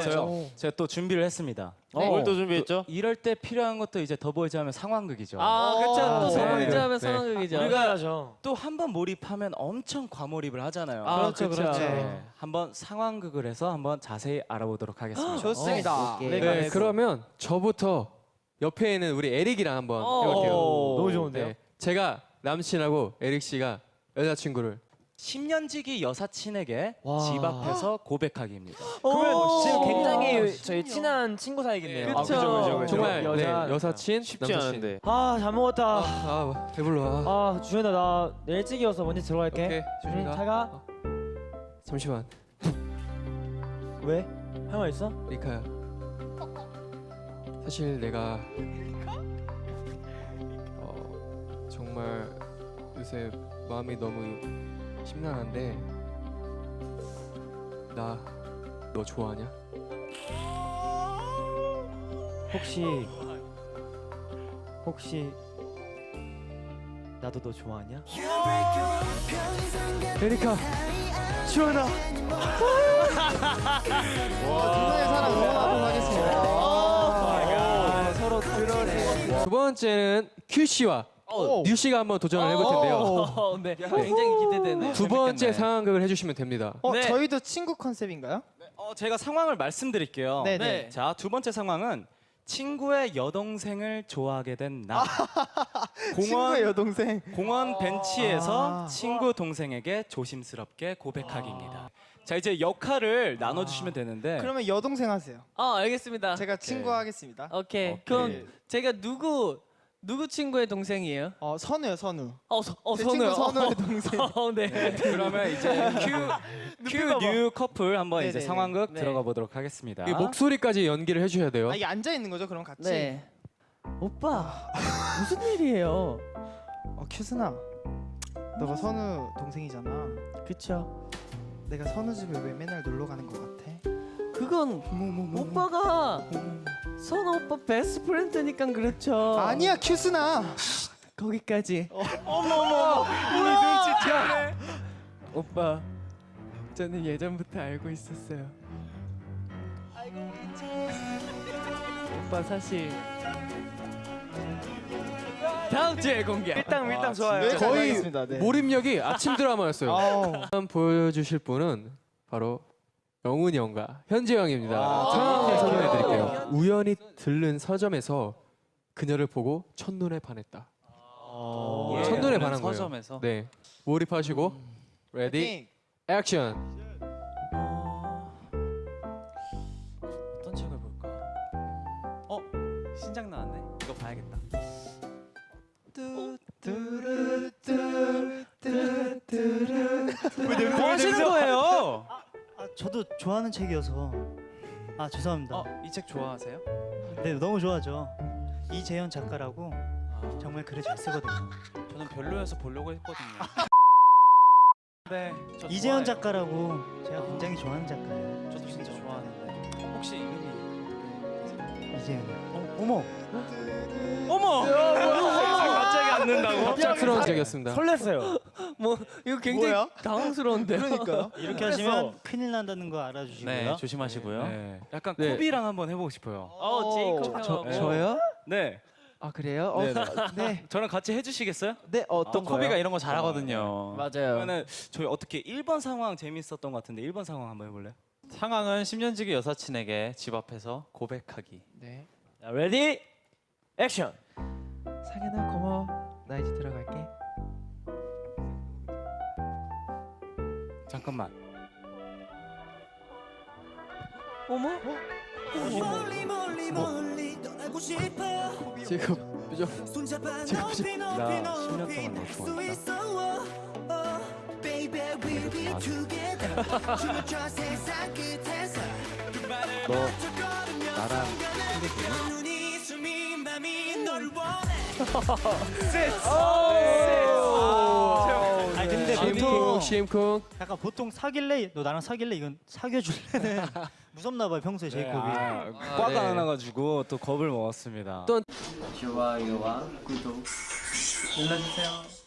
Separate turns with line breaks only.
저요. 제가 또 준비를 했습니다.
네.
뭘 또 준비했죠?
이럴 때 필요한 것도 이제 더보이즈 하면 상황극이죠.
아, 그렇죠. 또
네.
서문제 하면
네.
상황극이죠.
우리가 또 한 번 몰입하면 엄청 과몰입을 하잖아요.
아, 그렇죠, 그렇죠.
네. 한번 상황극을 해서 한번 자세히 알아보도록 하겠습니다.
좋습니다.
네, 그러면 저부터 옆에 있는 우리 에릭이랑 한번
어.
해볼게요.
너무 좋은데요?
네, 제가 남친하고 에릭 씨가 여자친구를
10년지기 여사친에게 집 앞에서 고백하기입니다.
그러면
지금
굉장히
저희 친한 친구 사이겠네요.
그쵸.
그죠, 그죠, 그죠.
정말
여자.
네, 여사친,
쉽지
남사친.
않은데.
아, 잘 먹었다.
아 배불러. 아,
아, 주현아 나 내일 일찍이어서 먼저 들어갈게.
오케이 조심히
응,
가.
잘 가.
어. 잠시만
왜? 할 말 있어?
리카야. 사실 내가 어, 정말 요새 마음이 너무 심란한데 나 너 좋아하냐?
혹시 혹시 나도 너 좋아하냐?
에리카.
사랑 응원하도록 하겠습니다.
아, 서로.
두 번째는 큐 씨와 뉴 씨가 한번 도전을 해볼 텐데요.
어, 네. 굉장히 기대되네.
두 번째
재밌겠네.
상황극을 해주시면 됩니다.
어,
네.
저희도 친구 컨셉인가요?
어, 제가 상황을 말씀드릴게요.
네네.
네.
자, 두 번째 상황은 친구의 여동생을 좋아하게 된 나.
친구의
공원
여동생.
공원 벤치에서
아.
친구 동생에게 조심스럽게 고백하기입니다. 자, 이제 역할을 나눠 주시면 되는데
그러면 여동생 하세요.
아, 알겠습니다.
제가 친구 하겠습니다.
오케이.
오케이.
그럼 제가 누구 누구 친구의 동생이에요?
어, 선우요, 선우.
어, 서, 어
제
선우요.
친구 선우의 동생.
어, 네.
그러면 이제 큐 큐 뉴 커플 한번 이제
네네네.
상황극
네.
들어가 보도록 하겠습니다.
이 목소리까지 연기를 해주셔야 돼요.
아, 이게 앉아 있는 거죠? 그럼 같이.
네. 오빠 무슨 일이에요?
어, 큐스나. 너가 선우 동생이잖아.
그쵸?
내가 선우 집에 왜 맨날 놀러 가는 것 같아?
그건 오빠가 선우 오빠 베스트 프렌드니까 그렇죠.
아니야, 큐스나.
거기까지.
오빠, 저는 예전부터 알고 있었어요.
오빠 사실 다음 주에 공개.
밀당 밀당 좋아요.
네, 잘
거의
알겠습니다. 네.
몰입력이 아침 드라마였어요.
아우.
다음 보여주실 분은 바로 영훈이 형과 현재 형입니다.
와.
상황을
아.
설명해 드릴게요. 우연히 들른 서점에서 그녀를 보고 첫눈에 반했다.
예,
첫눈에 반한 거예요.
서점에서
네. 몰입하시고 레디
띵.
액션.
어떤 책을 볼까? 어 신작 나왔네. 이거 봐야겠다. 뭐 하시는 거예요?
아, 저도 좋아하는 책이어서 아 죄송합니다.
어, 이 책 좋아하세요?
네 너무 좋아하죠. 이재현 작가라고 정말 글을 잘 쓰거든요.
저는 별로여서 보려고 했거든요. 네, 저
이재현
좋아해요.
작가라고 제가 굉장히 좋아하는 작가예요.
저도 진짜 좋아하는데 혹시 이름이
이재현이요. 어, 어머
어머! 갑자기 앉는다고?
갑작스러운 적이었습니다.
설렜어요.
뭐 이거 굉장히
뭐야?
당황스러운데요.
그러니까요.
이렇게 하시면 큰일 난다는 거 알아주시고요.
네, 조심하시고요. 네. 약간
네.
코비랑 한번 해보고 싶어요.
어, 제이콥
저-
형.
저요? 네.
아 그래요? 어,
네, 네.
네.
저랑 같이 해주시겠어요?
네 어떤
아, 코비가 이런 거 잘하거든요.
맞아요.
그러면은 저희 어떻게 1번 상황 재밌었던 것 같은데 1번 상황 한번 해볼래요?
상황은 10년지기 여사친에게 집 앞에서 고백하기.
네.
자, 레디 액션.
상현아 고마워. 나 이제 들어갈게.
잠깐만.
어머?
지금 표정.
나 10년 동안 너 좋아했다. 너 나랑
아 근데 보통
CM쿵.
약간 보통 사귈래 너 나랑 사귈래 이건 사귀어줄래는 무섭나 봐요 평소에 제이콥이.
아,
아,
과가
네.
안 와가지고 또 겁을 먹었습니다.
또-
좋아요와 구독 눌러주세요.